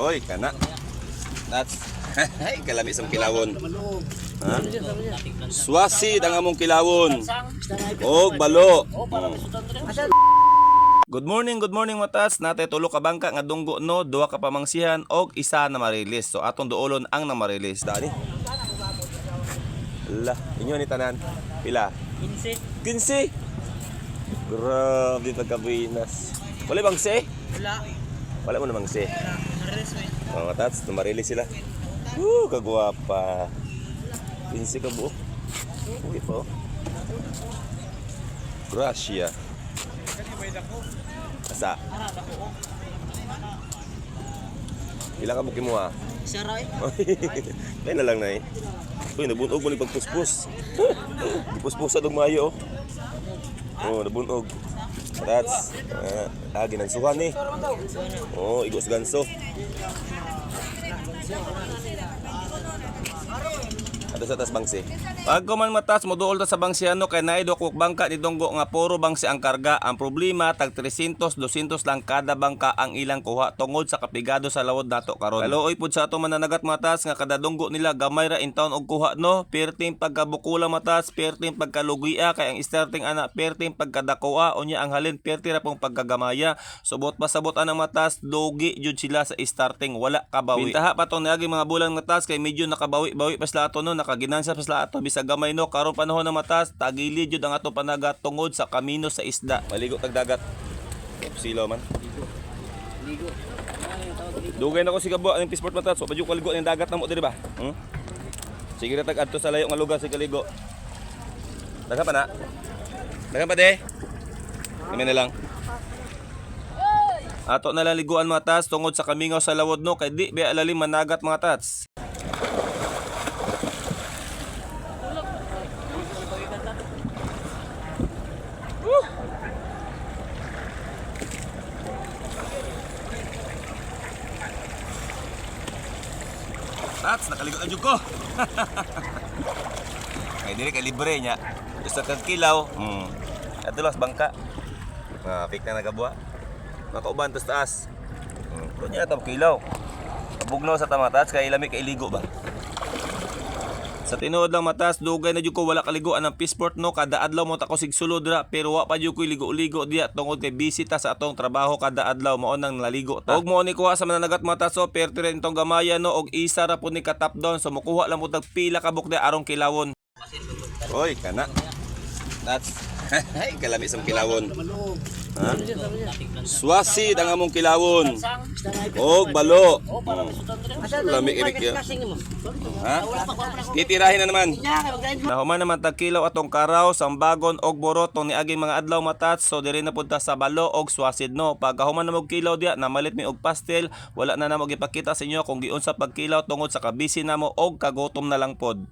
Oy, kana. That's Ay, kalami sa kilawon. Ha? Swasid ang among kilawon. Og balo. Good morning, good morning matas. Natay tulo ka bangka nga dunggo no, duha ka pamangsihan og isa na marilis. So atong duolon ang na marilis. Dani. La, inyo ni tanan. Pila? 15. 15. Grabe pagkabinas. Wala bang se? Wala. Wala mo namang mo. Mga tats, tumarilis sila. Woo, kagwapa. 15 ka buo. Uy po. Gracia. Asa? Ilang ka buki mo ha? Saray. Kaya na lang na eh. Uy, nabunog mo ni pagpuspos. Puspos sa mayo oh. Oh, nabunog. That's, uh, ah, ginansuhan eh. Oh, igos ganso. Ato sa tas bangsi. Pag kuman matas mo duol ta sa bangsiano kay naido kok bangka ni Donggo nga puro bangsi ang karga. Ang problema tag 300 200 lang kada bangka ang ilang kuha tungod sa kapigado sa lawod nato karon. Kaluoy pud sa ato mananagat matas nga kada Donggo nila gamay ra in town og kuha no. Perting pagkabukula matas, perting pagkalugia kay ang starting ana perting pagkadakoa unya ang halin perti ra pong pagkagamaya. Subot pasabot ang matas dogi jud sila sa starting wala kabawi. Bintaha pa tong niagi mga bulan nga tas kay medyo nakabawi-bawi pa sila ato no nakaginansa pa sila ato bisag gamay no karon panahon na matas tagili jud ang ato panagat tungod sa kamino sa isda. Maligo tag dagat. Silaw man. Ligo. Dugay na ko si Kabo ang Pisport matas. So padyo kaligo ng dagat na mo diri ba? Hmm? Sige ra tag adto sa layo nga lugar si kaligo. Dagan pa na. Dagan pa de. Kami na lang. Ato na lang liguan mga tats tungod sa kamingaw sa lawod no kay di ba alalim managat mga tats. Tats, nakaligot jug ko. Ay, dili kay libre niya. Gusto kang kilaw. Hmm. Ato las bangka. Ah, fake na nagabuha. Makauban tas taas. Hmm. Kunya ta kilaw. Kabugnaw sa tamatats kay lami kay ligo ba. Sa tinuod lang matas, dugay na jud ko wala kaliguan ng Peaceport no kada adlaw mo ta ko sig sulod ra pero wa pa jud ko ligo-ligo diya tungod kay bisita sa atong trabaho kada adlaw mao nang naligo ta. Og mo ni kuha sa mananagat matas so perti rin tong gamaya no og isa ra pud ni ka top down so mukuha lang mo tag pila ka bukde arong kilawon. Oy, kana. That's Ay, kalami sa kilawon. Ha? Swasid ang among kilawon. Og balo. Lami irik Ha? Titirahin na naman. Nahuman naman tag kilaw atong karaw, sambagon og borot tong niaging mga adlaw matats so diri na punta sa balo og swasid no. Pag human na kilaw diya namalit mi og pastel, wala na namo gipakita sa inyo kung giun sa pagkilaw tungod sa kabisi namo og kagutom na lang pod.